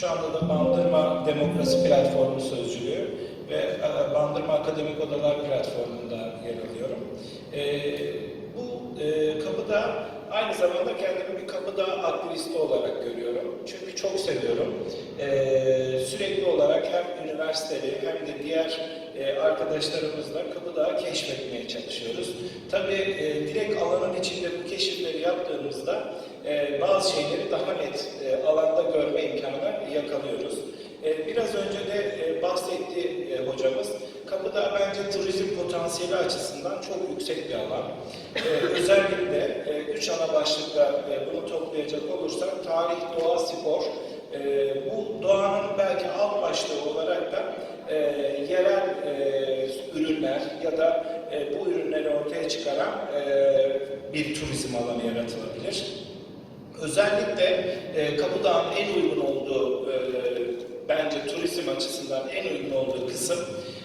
Şu anda da Bandırma Demokrasi Platformu Sözcülüğü ve e, Bandırma Akademik Odalar Platformu'nda yer alıyorum. E, bu e, kapıda aynı zamanda kendimi bir kapıda aktivisti olarak görüyorum. Çünkü çok seviyorum. E, sürekli olarak hem üniversiteli hem de diğer e, arkadaşlarımızla kapıda keşfetmeye çalışıyoruz. Tabii e, direkt alanın içinde bu keşifleri yaptığımızda e, bazı şeyleri daha net e, alanda görme imkanı yakalıyoruz. E, biraz önce de e, bahsetti e, hocamız. Kapıda bence turizm potansiyeli açısından çok yüksek bir alan. E, özellikle e, üç ana başlıkta e, bunu toplayacak olursak tarih, doğa, spor. E, bu doğanın belki alt başlığı olarak da e, yerel e, ürünler ya da e, bu ürünleri ortaya çıkaran e, bir turizm alanı yaratılabilir. Özellikle e, Kapıdağ'ın en uygun olduğu, e, bence turizm açısından en uygun olduğu kısım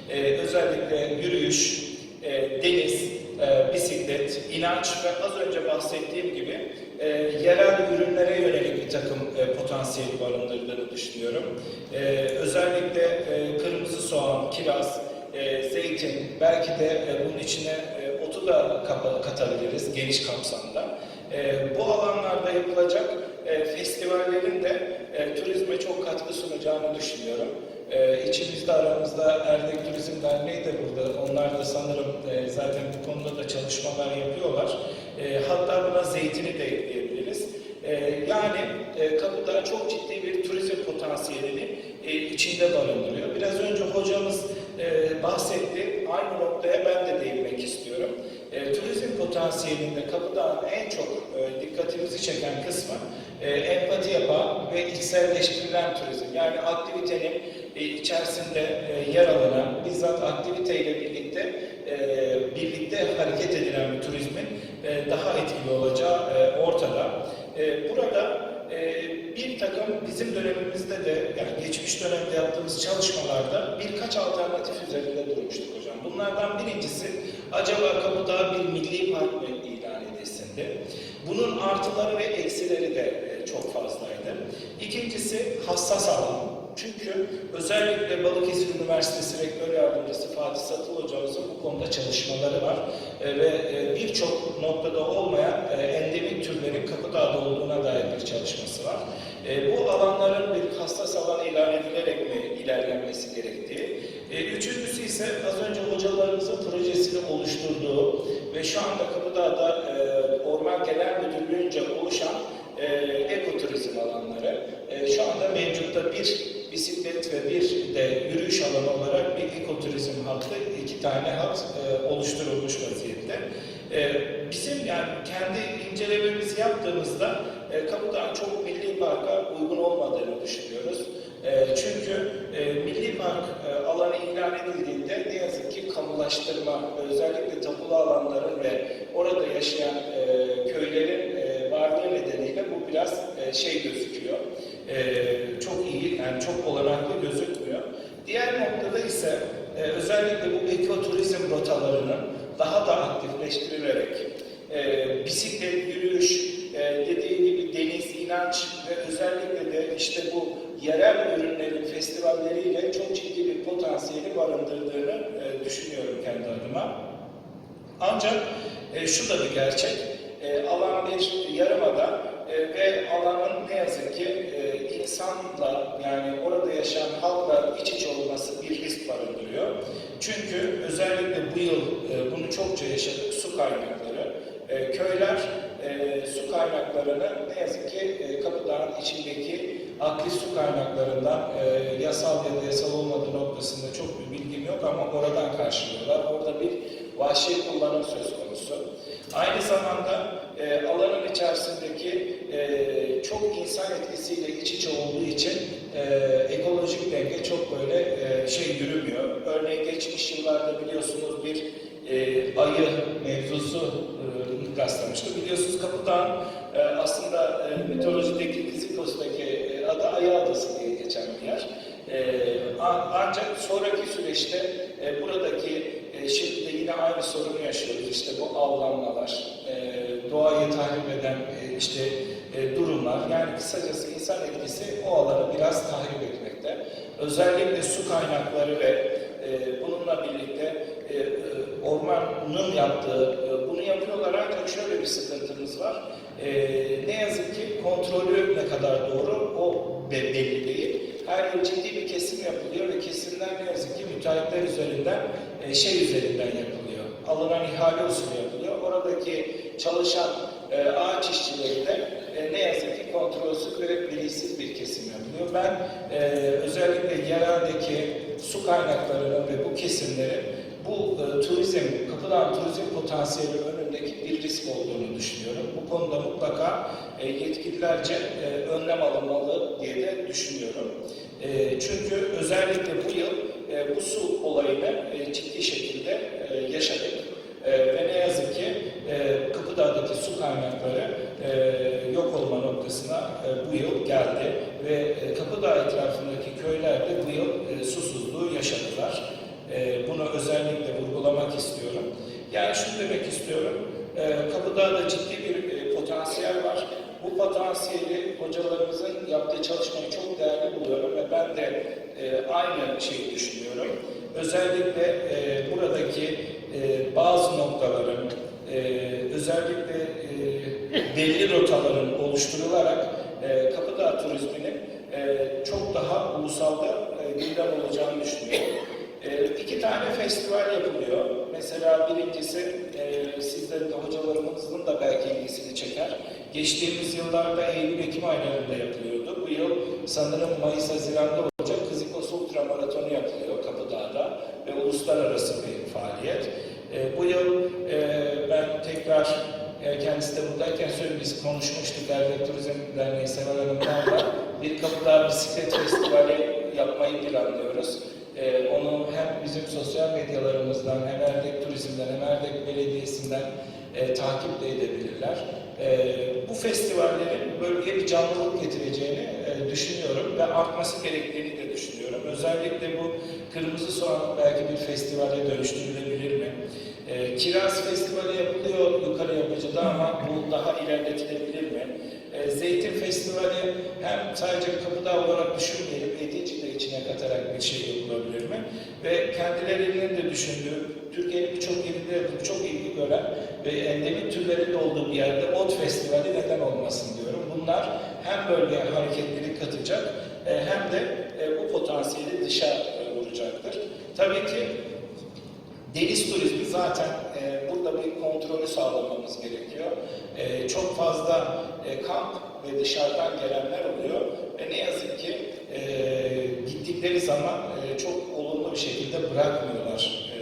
e, özellikle yürüyüş, e, deniz, e, bisiklet, inanç ve az önce bahsettiğim gibi e, yerel ürünlere yönelik bir takım e, potansiyeli barındırdığını düşünüyorum. E, özellikle e, kırmızı soğan, kiraz, e, zeytin, belki de e, bunun içine e, otu da katabiliriz geniş kapsamda. E, bu alanlarda yapılacak e, festivallerin de e, turizme çok katkı sunacağını düşünüyorum. E, içimizde aramızda Erdek Turizm Derneği de burada. Onlar da sanırım e, zaten bu konuda da çalışmalar yapıyorlar. E, hatta buna zeytini de ekleyebiliriz. E, yani e, Kapıdağ çok ciddi bir turizm potansiyelini e, içinde barındırıyor. Biraz önce hocamız e, bahsetti. Aynı noktaya ben de değinmek istiyorum. E, turizm potansiyelinde Kapıdağ'ın en çok e, dikkatimizi çeken kısmı e, empati yapan ve içselleştirilen turizm. Yani aktivitenin e, içerisinde e, yer alınan, bizzat aktiviteyle birlikte e, birlikte hareket edilen bir turizmin e, daha etkili olacağı e, ortada. E, burada e, bir takım bizim dönemimizde de yani geçmiş dönemde yaptığımız çalışmalarda birkaç alternatif üzerinde durmuştuk hocam. Bunlardan birincisi acaba Kapıdağ bir milli park mı ilan edilsindi? Bunun artıları ve eksileri de e, çok fazlaydı. İkincisi hassas alan. Çünkü özellikle Balıkesir Üniversitesi Rektör Yardımcısı Fatih Satıl hocamızın bu konuda çalışmaları var. E, ve e, birçok noktada olmayan e, endemik türlerin Kapıdağ'da olduğuna dair bir çalışması var. E, bu alanların bir hassas alan ilan edilerek mi ilerlenmesi gerektiği. E, üçüncüsü ise az önce hocalarımızın projesini oluşturduğu ve şu anda Kapıdağ'da e, Orman Genel Müdürlüğü'nce oluşan e, ekoturizm alanları. E, şu anda mevcutta bir bisiklet ve bir de yürüyüş alanı olarak bir ekoturizm hattı, iki tane hat e, oluşturulmuş vaziyette. E, bizim yani kendi incelememizi yaptığımızda e, Kapıdağ çok milli parka uygun olmadığını düşünüyoruz. E, çünkü e, milli park e, alanı ilan edildiğinde ne yazık ki kamulaştırma, özellikle tapulu alanların ve orada yaşayan köylerin varlığı nedeniyle bu biraz şey gözüküyor. Çok iyi, yani çok olanaklı gözükmüyor. Diğer noktada ise özellikle bu ekoturizm rotalarının daha da aktifleştirilerek bisiklet, yürüyüş, e, dediği gibi deniz, inanç ve özellikle de işte bu yerel ürünlerin festivalleriyle çok ciddi bir potansiyeli barındırdığını e, düşünüyorum kendi adıma. Ancak e, şu da bir gerçek, e, alan bir yarımada e, ve alanın ne yazık ki e, insanla yani orada yaşayan halkla iç içe olması bir risk barındırıyor. Çünkü özellikle bu yıl e, bunu çokça yaşadık, su kaynakları. E, köyler e, su kaynaklarını ne yazık ki e, Kapıdağ'ın içindeki akli su kaynaklarından e, yasal ya da yasal olmadığı noktasında çok bir bilgim yok ama oradan karşılıyorlar. Orada bir vahşi kullanım söz konusu. Aynı zamanda e, alanın içerisindeki e, çok insan etkisiyle iç içe olduğu için e, ekolojik denge çok böyle e, şey yürümüyor. Örneğin geçmiş yıllarda biliyorsunuz bir e, ayı mevzusu e, rastlamıştı. Biliyorsunuz Kapıdağ'ın e, aslında e, mitolojideki Kizikos'taki Ayı Adası diye geçen bir yer. E, a- ancak sonraki süreçte e, buradaki e, şimdi yine aynı sorunu yaşıyoruz. İşte bu avlanmalar, e, doğayı tahrip eden e, işte durumlar. Yani kısacası insan etkisi o alanı biraz tahrip etmekte. Özellikle su kaynakları ve bununla birlikte ormanın yaptığı, e, bunu yapıyorlar ancak şöyle bir sıkıntımız var. E, ne yazık ki kontrolü ne kadar doğru o be- belli değil. Her yıl ciddi bir kesim yapılıyor ve kesimler ne yazık ki müteahhitler üzerinden, e, şey üzerinden yapılıyor. Alınan ihale usulü yapılıyor. Oradaki çalışan ağaç işçileri de ne yazık ki kontrolsüz ve bilinçsiz bir kesim yapılıyor. Ben özellikle yereldeki su kaynaklarının ve bu kesimlerin bu e, turizm, Kapıdağ turizm potansiyeli önündeki bir risk olduğunu düşünüyorum. Bu konuda mutlaka e, yetkililerce e, önlem alınmalı diye de düşünüyorum. E, çünkü özellikle bu yıl e, bu su olayını e, ciddi şekilde e, yaşadık. E, ve ne yazık ki e, Kapıdağ'daki su kaynakları e, yok olma noktasına e, bu yıl geldi ve e, Kapıdağ etrafındaki köyler de bu yıl e, susuzluğu yaşadılar. E, bunu özellikle vurgulamak istiyorum. Yani şunu demek istiyorum, e, Kapıdağ'da ciddi bir e, potansiyel var. Bu potansiyeli hocalarımızın yaptığı çalışmayı çok değerli buluyorum ve ben de e, aynı şeyi düşünüyorum. Özellikle e, buradaki e, bazı noktaların e, özellikle e, belli rotaların oluşturularak e, Kapıdağ turizminin e, çok daha ulusalda e, gündem olacağını düşünüyorum. E, iki tane festival yapılıyor. Mesela birincisi e, sizlerin de hocalarımızın da belki ilgisini çeker. Geçtiğimiz yıllarda Eylül-Ekim aylarında yapılıyordu. Bu yıl sanırım Mayıs-Haziran'da olacak Kızıkos Ultra Maratonu yapılıyor Kapıdağ'da ve uluslararası bir faaliyet. E, bu yıl e, ben tekrar e, kendisi de buradayken söyledi biz konuşmuştuk Devlet Turizm Derneği Seval Hanım'la bir Kapıdağ Bisiklet Festivali yapmayı planlıyoruz. Ee, onu hem bizim sosyal medyalarımızdan hem Erdek Turizm'den hem Erdek Belediyesi'nden e, takip de edebilirler. E, bu festivallerin bölgeye bir canlılık getireceğini e, düşünüyorum ve artması gerektiğini de düşünüyorum. Özellikle bu Kırmızı Soğan belki bir festivale dönüştürülebilir mi? E, Kiraz Festivali yapılıyor yukarı yapıcıda ama bu daha ilerletilebilir mi? E, Zeytin Festivali hem sadece Kapıdağ olarak düşünmeyelim, Edici de içine katarak bir şey yapılabilir mi? Ve kendilerinin de düşündüğü, Türkiye'nin birçok yerinde çok ilgi gören ve endemik türlerin olduğu bir yerde Ot Festivali neden olmasın diyorum. Bunlar hem bölgeye hareketlilik katacak e, hem de e, bu potansiyeli dışa e, vuracaktır. Tabii ki Deniz turizmi zaten burada bir kontrolü sağlamamız gerekiyor. Çok fazla kamp ve dışarıdan gelenler oluyor ve ne yazık ki gittikleri zaman çok olumlu bir şekilde bırakmıyorlar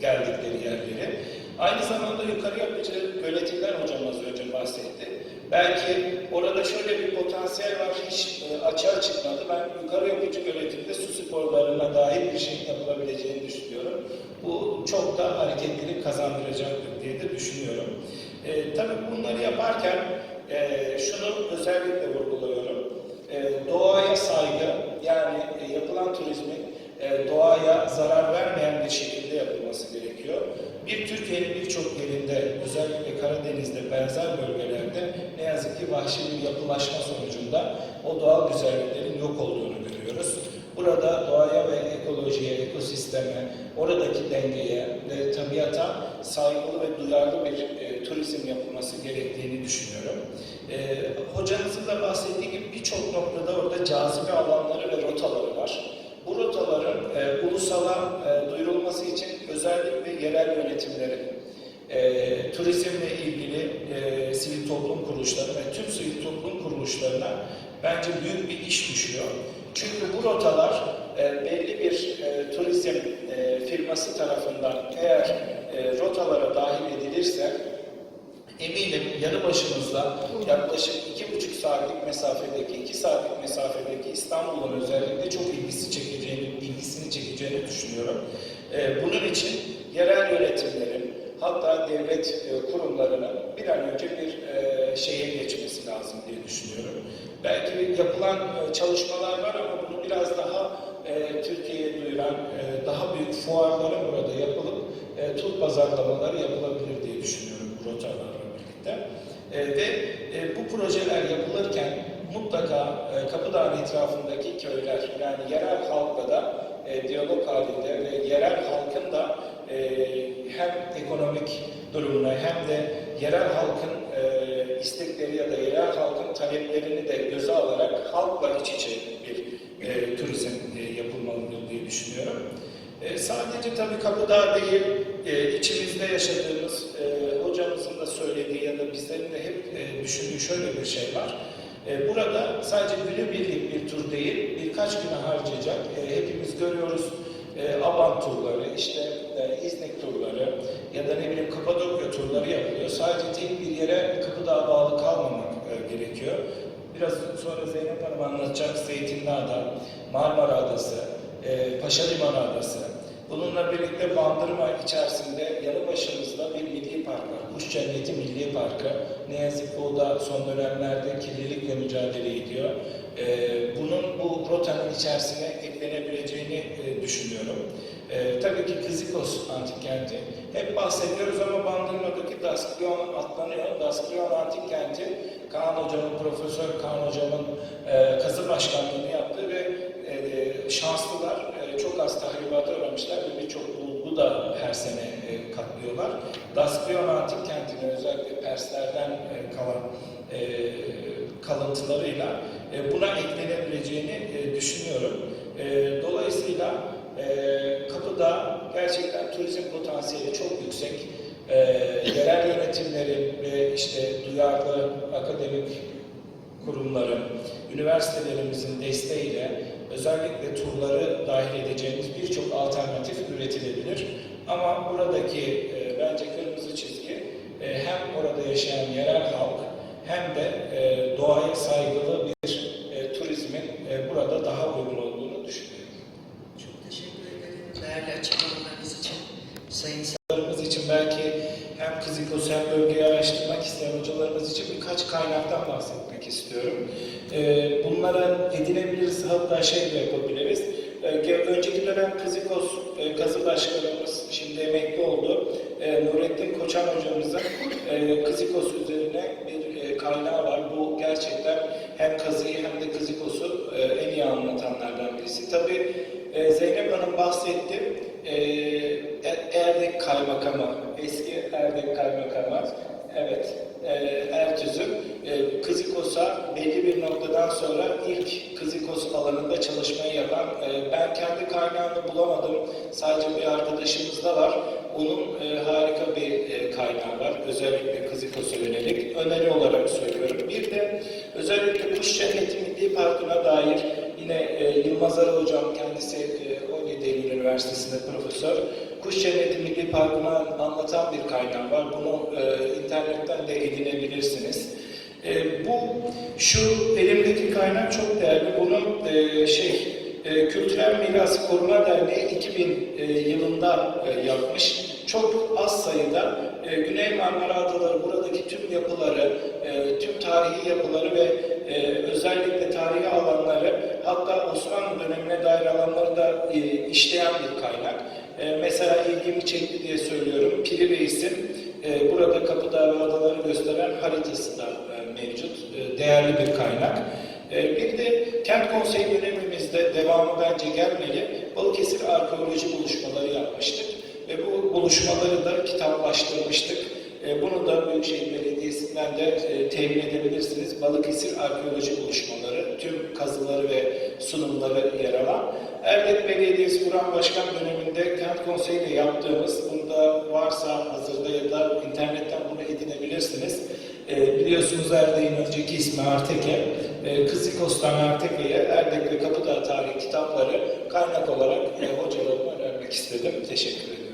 geldikleri yerleri. Aynı zamanda yukarı yapıcı göletimden hocam az önce bahsetti. Belki orada şöyle bir potansiyel var, hiç e, açığa çıkmadı. Ben yukarı yapıcı göletimde su sporlarına dair bir şey yapılabileceğini düşünüyorum. Bu çok da hareketlilik kazandıracaktır diye de düşünüyorum. E, tabii bunları yaparken e, şunu özellikle vurguluyorum. E, doğaya saygı, yani e, yapılan turizmin e, doğaya zarar vermeyen bir şekilde yapılması gerekiyor. Bir Türkiye'nin birçok yerinde, özellikle Karadeniz'de benzer bölgelerde ne yazık ki vahşi bir yapılaşma sonucunda o doğal güzelliklerin yok olduğunu görüyoruz. Burada doğaya ve ekolojiye, ekosisteme, oradaki dengeye ve tabiata saygılı ve duyarlı bir e, turizm yapılması gerektiğini düşünüyorum. E, hocanızın da bahsettiği gibi birçok noktada orada cazibe alanları ve rotaları var. Bu rotaların e, ulusala e, yerel yönetimlerin, e, turizmle ilgili e, sivil toplum kuruluşları ve tüm sivil toplum kuruluşlarına bence büyük bir iş düşüyor. Çünkü bu rotalar e, belli bir e, turizm e, firması tarafından eğer e, rotalara dahil edilirse eminim yanı başımızda yaklaşık iki buçuk saatlik mesafedeki, iki saatlik mesafedeki İstanbul'un özellikle çok ilgisi çekeceğini, ilgisini çekeceğini düşünüyorum. Ee, bunun için yerel yönetimlerin, hatta devlet e, kurumlarının bir an önce bir e, şeye geçmesi lazım diye düşünüyorum. Belki yapılan e, çalışmalar var ama bunu biraz daha e, Türkiye'ye duyuran, e, daha büyük fuarların burada yapılıp e, tur pazarlamaları yapılabilir diye düşünüyorum bu rotalarla birlikte. E, ve E, bu projeler yapılırken mutlaka e, Kapıdağ'ın etrafındaki köyler yani yerel halkla da e, diyalog halinde ve yerel halkın da e, hem ekonomik durumuna hem de yerel halkın e, istekleri ya da yerel halkın taleplerini de göze alarak halkla iç içe bir e, turizm e, yapılmalıdır diye düşünüyorum. E, sadece tabii Kapıdağ değil, e, içimizde yaşadığımız e, hocamızın da söylediği ya da bizlerin de hep e, düşündüğü şöyle bir şey var. E, burada sadece günübirlik bir tur değil, birkaç güne harcayacak. E, hepimiz görüyoruz e, Aban turları, işte e, İznik turları ya da ne bileyim Kapadokya turları yapılıyor. Sadece tek bir yere Kapıdağ'a bağlı kalmamak e, gerekiyor. Biraz sonra Zeynep Hanım anlatacak Zeytinliada, Marmara Adası, e, Paşa Limanı Adası. Bununla birlikte Bandırma içerisinde yanı başımızda bir milli park var. Kuş Cenneti Milli Parkı. Ne yazık ki o da son dönemlerde kirlilikle mücadele ediyor. E, bunun bu rotanın içerisine eklenebileceğini e, düşünüyorum. E, tabii ki Kizikos antik kenti. Hep bahsediyoruz ama Bandırma'daki Daskrion atlanıyor. Daskrion antik kenti Kaan Hocam'ın, Profesör Kaan Hocam'ın e, kazı başkanlığını yaptığı ve e, şanslılar e, çok az tahribata uğramışlar ve birçok bulgu da her sene e, katlıyorlar. Daskrion antik kentinin özellikle Perslerden e, kalan e, kalıntılarıyla e, buna eklenebileceğini e, düşünüyorum. E, dolayısıyla e, Kapıda gerçekten turizm potansiyeli çok yüksek. E, yerel yönetimlerin ve işte duyarlı akademik kurumların, üniversitelerimizin desteğiyle özellikle turları dahil edeceğimiz birçok alternatif üretilebilir. Ama buradaki e, bence kırmızı çizgi e, hem orada yaşayan yerel halk hem de e, doğaya saygılı bir e, turizmin e, burada daha uygun olduğunu düşünüyorum. Çok teşekkür ederim değerli açıklamalarınız için. Sayın Hocalarımız için belki hem Kızıkos hem bölgeyi araştırmak isteyen hocalarımız için birkaç kaynaktan bahsetmek istiyorum. Ee, bunlara edinebiliriz, hatta şey de yapabiliriz. Ee, önceki dönem Kızıkos e, gazı başkanımız, şimdi emekli oldu, e, Nurettin Koçan hocamızın e, Kızıkos üzerine bir e, kaynağı var. Bu gerçekten hem kazıyı hem de Kızıkos'u e, en iyi anlatanlardan birisi. Tabii Zeynep Hanım bahsetti. Erdek Kaymakamı, eski Erdek Kaymakamı, evet, belli bir noktadan sonra ilk Kızıkos alanında çalışmayı yapan, e, ben kendi kaynağını bulamadım, sadece bir arkadaşımız da var. Onun e, harika bir e, kaynağı var, özellikle Kızıkos'a yönelik. Öneri olarak söylüyorum. Bir de özellikle Kuş Cenneti Milli Parkı'na dair yine e, Yılmaz Ara Hocam kendisi e, 17 Eylül Üniversitesi'nde profesör. Kuş Cenneti Milli Parkı'nı anlatan bir kaynağı var. Bunu e, internetten de edinebilirsiniz. E, bu şu elimdeki kaynak çok değerli. Bunun e, şey e, Kültürel Miras Koruma Derneği 2000 e, yılında e, yapmış. Çok az sayıda e, Güney Marmara Adaları buradaki tüm yapıları, e, tüm tarihi yapıları ve e, özellikle tarihi alanları hatta Osmanlı dönemine dair alanları da e, işleyen bir kaynak. E, mesela ilgimi çekti diye söylüyorum. Piri Reis'in e, burada Kapıdağ ve adaları gösteren haritası da e, mevcut. E, değerli bir kaynak. E, bir de kent konseyi dönemimizde devamı bence gelmeli. Balıkesir arkeoloji buluşmaları yapmıştık ve bu buluşmaları da kitaplaştırmıştık. E, Bunu da Büyükşehir Belediyesi'nden de temin edebilirsiniz. Balıkesir arkeoloji buluşmaları, tüm kazıları ve sunumları yer alan. Erdek Belediyesi Buran Başkan döneminde kent konseyiyle yaptığımız, burada varsa hazırda ya da internetten bunu edinebilirsiniz. E, biliyorsunuz Erdek'in önceki ismi Arteke. E, Kızıkos'tan Arteke'ye Erdek ve Kapıdağ tarihi kitapları kaynak olarak e, hocalarıma önermek istedim. Teşekkür ederim.